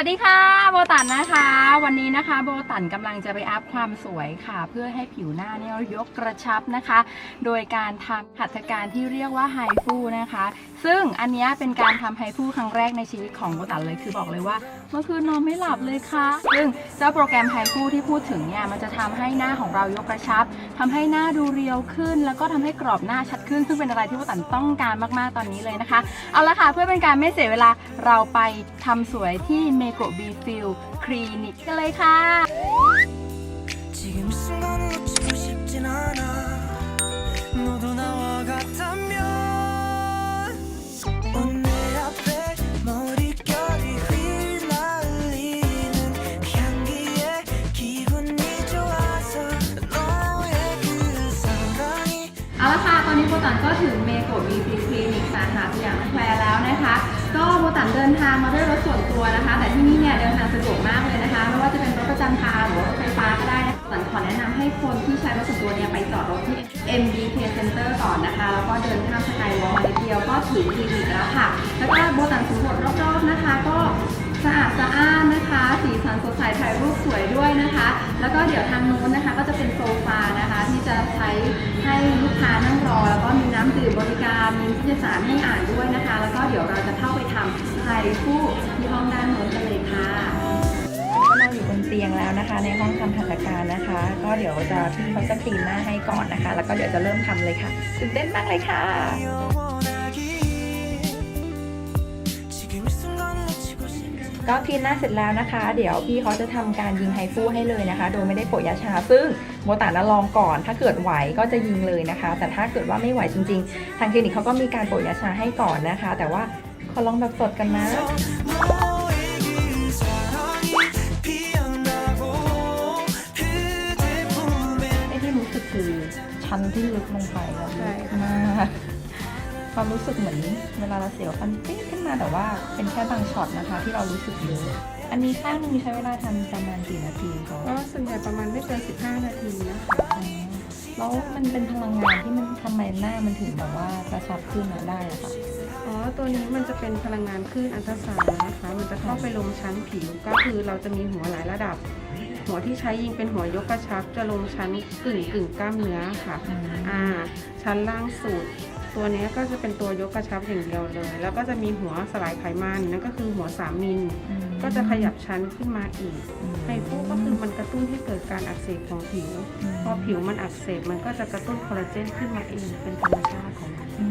วัสดีค่ะโบตันนะคะ วันนี้นะคะโบตันกำลังจะไปอัพความสวยค่ะ เพื่อให้ผิวหน้าเนี่ยยกกระชับนะคะ โดยการทำหัตถการที่เรียกว่าไฮฟูนะคะ ซึ่งอันนี้เป็นการทำไฮฟูครั้งแรกในชีวิตของโบตันเลยคือบอกเลยว่า เมื่อคืนนอนไม่หลับเลยค่ะ ซึ่งเจ้าโปรแกรมไฮฟูที่พูดถึงเนี่ยมันจะทำให้หน้าของเรายกกระชับทำให้หน้าดูเรียวขึ้น แล้วก็ทำให้กรอบหน้าชัดขึ้น ซึ่งเป็นอะไรที่โบตันต้องการมากๆตอนนี้เลยนะคะ เอาละค่ะเพื่อเป็นการไม่เสียเวลาเราไปทำสวยที่เมโกะบีฟิลคลินิกกันเลยค่ะ เอาละค่ะ ตอนนี้โบตันก็ถึงเมโกะบีฟิลคลิ ก็โบตันเดินทางมาด้วยรถส่วนตัวนะคะ แต่ที่นี่เนี่ยเดินทางสะดวกมากเลยนะคะไม่ว่าจะเป็นรถประจำทางหรือรถไฟฟ้าก็ได้นะโบตันขอแนะนำให้คนที่ใช้รถส่วนตัวเนี่ยไปจอดรถที่ MBK Center ก่อนนะคะ แล้วก็เดินข้ามสกายวอล์กมานิดเดียวก็ถึงคลินิกแล้วค่ะ แล้วก็โบตันสำรวจรอบๆนะคะ ก็ สะอาดสะอ้านนะคะ สีสันสดใสถ่ายรูปสวยด้วยนะคะ แล้วก็เดี๋ยวทางนู้นนะคะ ก็จะเป็นโซฟานะคะ ที่จะใช้ให้ลูกค้านั่งรอ แล้วก็มีน้ำดื่มบริการมีนิตยสารให้อ่านด้วยนะคะ แล้วก็เดี๋ยวเราจะเข้าไปทำไทยคู่ที่ห้องด้านโน้นกันเลยค่ะก็นอนอยู่บนเตียงแล้วนะคะ ในห้องทำหัตถการนะคะ ก็เดี๋ยวจะพี่เขาจะคลีนหน้าให้ก่อนนะคะ แล้วก็เดี๋ยวจะเริ่มทำเลยค่ะตื่นเต้นมากเลยค่ะ ก็พีนหน้าเสร็จแล้วนะคะ เดี๋ยวพี่เขาจะทำการยิงไฮฟูให้เลยนะคะ โดยไม่ได้โปะยาชา ซึ่งโมตานะลองก่อน ถ้าเกิดไหวก็จะยิงเลยนะคะ แต่ถ้าเกิดว่าไม่ไหวจริง ๆ ทางคลินิกเขาก็มีการโปะยาชาให้ก่อนนะคะ แต่ว่าขอลองแบบสดกันนะที่รู้สึกคือชั้นที่ลึกลงไปแล้วมากความรู้สึกเหมือนเวลาเราเสียวฟันปิ๊ง มาแต่ว่าเป็นแค่บางช็อตนะคะ ที่เรารู้สึกเยอะอันนี้ข้างหนึงใช้เวลาทำประมาณกี่นาทีคะก็ส่วนใหญ่ประมาณไม่เกิน15 นาทีนะคะแล้วมันเป็นพลังงานที่มันทำไมหน้ามันถึงแบบว่ากระชับขึ้นมาได้อะค่ะอ๋อ ตัวนี้มันจะเป็นพลังงานคลื่นอัลตราซาวน์นะคะ มันจะเข้าไปลงชั้นผิว ก็คือเราจะมีหัวหลายระดับ หัวที่ใช้ยิงเป็นหัวยกกระชับจะลงชั้นกึ่งกึ่งกล้ามเนื้อค่ะอืมอ่า ชั้นล่างสุด ตัวเนี้ยก็จะเป็นตัวยกกระชับอย่างเดียวเลย แล้วก็จะมีหัวสลายไขมันนั่นก็คือหัว3มิล ก็จะขยับชั้นขึ้นมาอีกไฮฟูก็คือมันกระตุ้นให้เกิดการอักเสบของผิว พอผิวมันอักเสบมันก็จะกระตุ้นคอลลาเจนขึ้นมาเองเป็นธรรมชาติของมันอื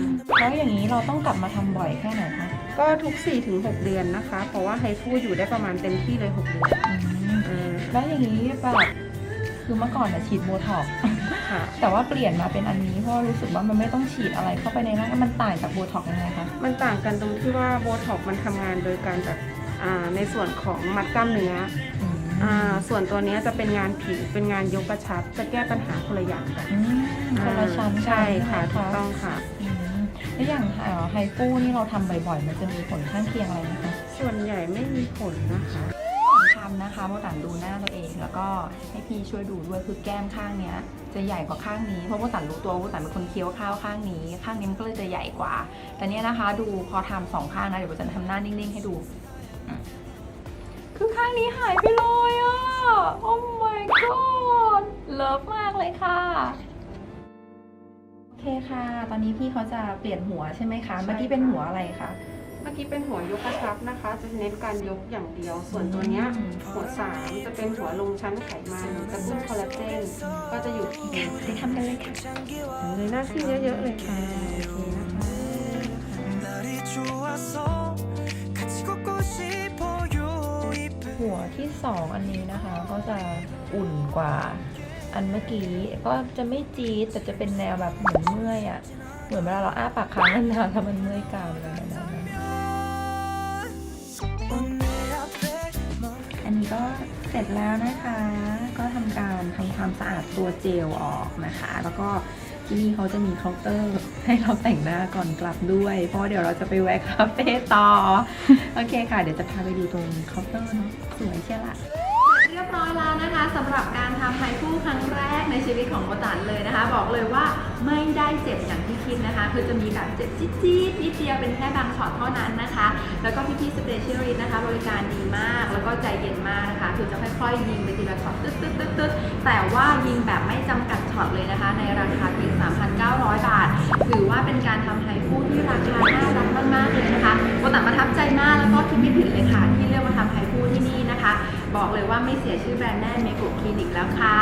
มแล้วอย่างนี้เราต้องกลับมาทำบ่อยแค่ไหนคะ ก็ทุก 4-6 เดือนนะคะ เพราะว่าไฮฟูอยู่ได้ประมาณเต็มที่เลย 6 เดือนอืมเออ แล้วอย่างนี้แบบคือเมื่อก่อนอะฉีดโบท็อกซ์ค่ะ แต่ว่าเปลี่ยนมาเป็นอันนี้เพราะว่ารู้สึกว่ามันไม่ต้องฉีดอะไรเข้าไปในร่างกายมันต่างจากโบท็อกซ์ยังไงคะมันต่างกันตรงที่ว่าโบท็อกมันทำงานโดยการแบบอ่าในส่วนของมัดกล้ามเนื้ออืมอ่าส่วนตัวเนี้ยจะเป็นงานผิวเป็นงานยกกระชับ จะแก้ปัญหาคนละอย่างกันอืมคนละชั้นกันใช่ค่ะไหมถูกต้องค่ะ อืมแล้วอย่างเอ่อไฮฟูนี่เราทำบ่อยๆ มันจะมีผลข้างเคียงอะไรไหมคะ ส่วนใหญ่ไม่มีผลนะคะก่อ นะคะโมตันดูหน้าตัวเอง แล้วก็ให้พี่ช่วยดูด้วยคือแก้มข้างเนี้ย จะใหญ่กว่าข้างนี้เพราะโมตันรู้ตัวว่าโมตันเป็นคนเคี้ยวข้าวข้างนี้ ข้างนี้มันก็เลยจะใหญ่กว่า แต่เนี้ยนะคะ ดูพอทำสองข้างนะเดี๋ยวโมจะทำหน้านิ่งๆ ให้ดู คือข้างนี้หายไปเลยอะ โอ้ my god เลิฟมากเลยค่ะโอเคค่ะ ตอนนี้พี่เขาจะเปลี่ยนหัวใช่ไหมคะ เมื่อกี้เป็นหัวอะไรคะ เมื่อกี้เป็นหัวยกกระชับนะคะ จะเน้นการยกอย่างเดียว ส่วนตัวเนี้ยหัวสามจะเป็นหัวลงชั้นไขมันกระตุ้นคอลลาเจนก็จะอยู่ที่ค่ะไปทำกันเลยค่ะในหน้าที่เยอะๆเลยค่ะหัวที่สองอันนี้นะคะ ก็จะอุ่นกว่าอันเมื่อกี้ก็จะไม่จี๊ดแต่จะเป็นแนวแบบเหมือนเมื่อยอะ่ะ เหมือนเวลาเราอ้าปากค้างนานๆแล้วมันเมื่อยกรามเลยนะ เสร็จแล้วนะคะ ก็ทำการทำความสะอาดตัวเจลออกนะคะ แล้วก็ที่นี่เขาจะมีเคาน์เตอร์ให้เราแต่งหน้าก่อนกลับด้วย เพราะว่าเดี๋ยวเราจะไปแวะคาเฟ่ต่อ โอเคค่ะ เดี๋ยวจะพาไปดูตรงเคาน์เตอร์เนาะสวยใช่ละเรียบร้อยแล้วนะคะสำหรับการทำไฮฟูครั้งแรกในชีวิตของโบตันเลยนะคะ บอกเลยว่าไม่ได้เจ็บอย่างที่คิดนะคะ คือจะมีแบบเจ็บจี๊ดๆนิดเดียวเป็นแค่บางช็อตเท่านั้นนะคะ แล้วก็พี่ๆสเปเชียลิสต์นะคะ บริการดีมาก ก็ใจเย็นมากนะคะ คือจะค่อยๆ ยิงไปทีละช็อตตึ๊ดตึ๊ดตึ๊ดตึ๊ดแต่ว่ายิงแบบไม่จำกัดช็อตเลยนะคะ ในราคาเพียง 3,900 บาท ถือว่าเป็นการทำไฮฟูที่ราคาน่ารักมากๆเลยนะคะโบตันประทับใจมากแล้วก็คิดไม่ผิดเลยค่ะ ที่เลือกมาทำไฮฟูที่นี่นะคะ บอกเลยว่าไม่เสียชื่อแบรนด์แน่เมโกคลินิกแล้วค่ะ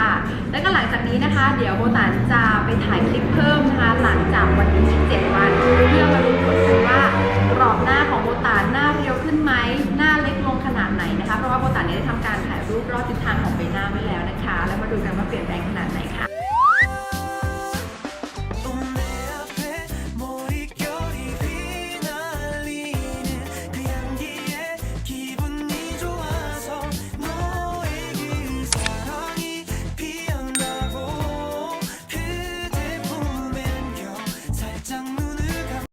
แล้วก็หลังจากนี้นะคะ เดี๋ยวโบตันจะไปถ่ายคลิปเพิ่ม